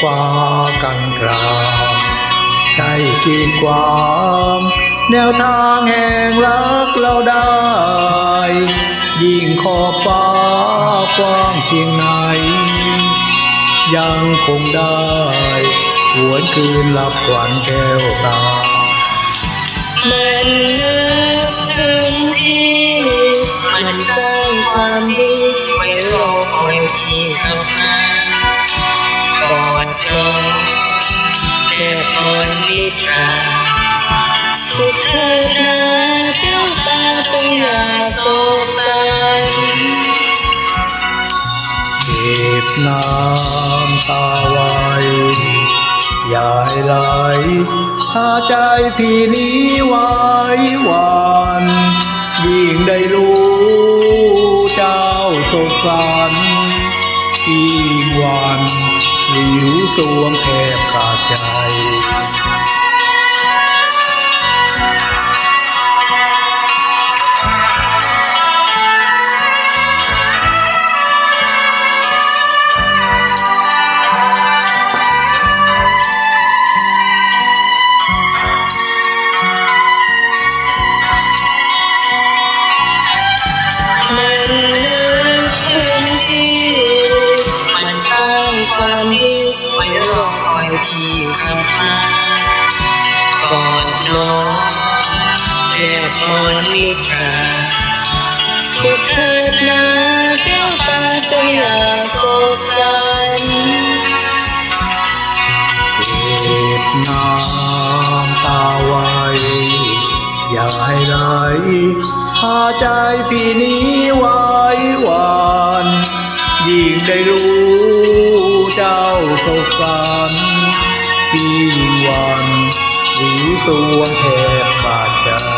ขวากังกลาใช้กีดขวางแนวทางแห่งรักเราได้ ยิ่งขอฟ้ากว้างเพียงไหน ยังคงได้หวนคืนหลับขวัญแก้วตามันเนื้อ ค่พรนิทราสุดเธอนะแก้วตาจงอย่าโศกสันเก็บน้ำตาไว้อย่าให้ไหลถ้าใจพี่นี้ไว้วานยิ่งได้รู้เจ้าโศกสันยิ่งวันวิวสวงแทบขาด ใจ อยที่กลับมากอดน้องแค่พรนิทราสุดเถิดนะแก้วตาจงอย่าโศกสันเก็บน้ำตาไว้อย่าให้ไหลพาใจพี่นี้ไว้หวานยิ่งได้รู้เจ้าโศกสันพี่ ปีวันวิวสวงแทบขาดใจ